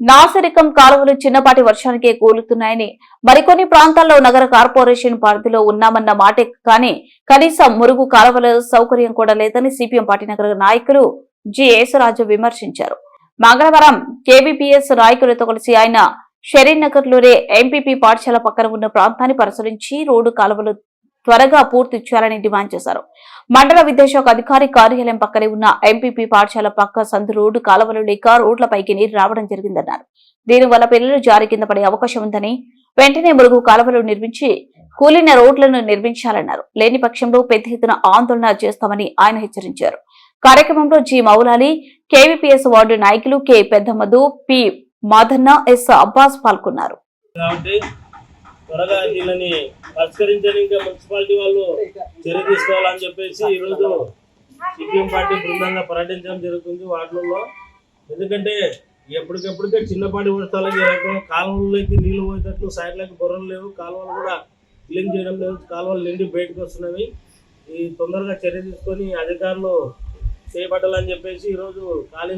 నాసిరికం కాలువలు చిన్నపాటి వర్షానికే కూలుతున్నాయని మరికొన్ని ప్రాంతాల్లో నగర కార్పొరేషన్ పరిధిలో ఉన్నామన్న మాటే కానీ కనీసం మురుగు కాలువల సౌకర్యం కూడా లేదని సిపిఎం పార్టీ నగర నాయకులు జి. యేసరాజు విమర్శించారు. మంగళవారం కేబీపీఎస్ నాయకులతో కలిసి ఆయన షరీన్ నగర్లోనే ఎంపీపీ పాఠశాల పక్కన ఉన్న ప్రాంతాన్ని పరిశీలించి రోడ్డు కాలువలు త్వరగా పూర్తి చేయాలని డిమాండ్ చేశారు. మండల విద్యాశాఖ అధికారి కార్యాలయం పక్కనే ఉన్న ఎంపీపీ పాఠశాల పక్క సందు రోడ్డు కాలువలు లేక రోడ్లపైకి నీరు రావడం జరిగిందన్నారు. దీనివల్ల పిల్లలు జారి కింద పడే అవకాశం ఉందని వెంటనే మురుగు కాలువలు నిర్మించి కూలిన రోడ్లను నిర్మించాలన్నారు. లేని పక్షంలో పెద్ద ఎత్తున ఆందోళన చేస్తామని ఆయన హెచ్చరించారు. కార్యక్రమంలో జి. మౌలాలి కేవీపీఎస్ వార్డు నాయకులు K. Peddamadhu P. Madhanna S. Abbas పాల్గొన్నారు. పరిష్కరించడానికి మున్సిపాలిటీ వాళ్ళు చర్య తీసుకోవాలని చెప్పేసి ఈరోజు సిపిఎం పార్టీ బృందంగా పర్యటించడం జరుగుతుంది వాటిల్లో ఎందుకంటే ఎప్పటికెప్పటికే చిన్నపాటి వర్షాలకి రకం కాలువలకి నీళ్ళు పోయేటట్లు సైడ్లకి బొర్రలు లేవు కాలువలు కూడా క్లీన్ చేయడం లేదు కాలువలు నిండి బయటకు వస్తున్నవి. ఈ తొందరగా చర్య తీసుకొని అధికారులు చేపట్టాలని చెప్పేసి ఈరోజు కాలేజీ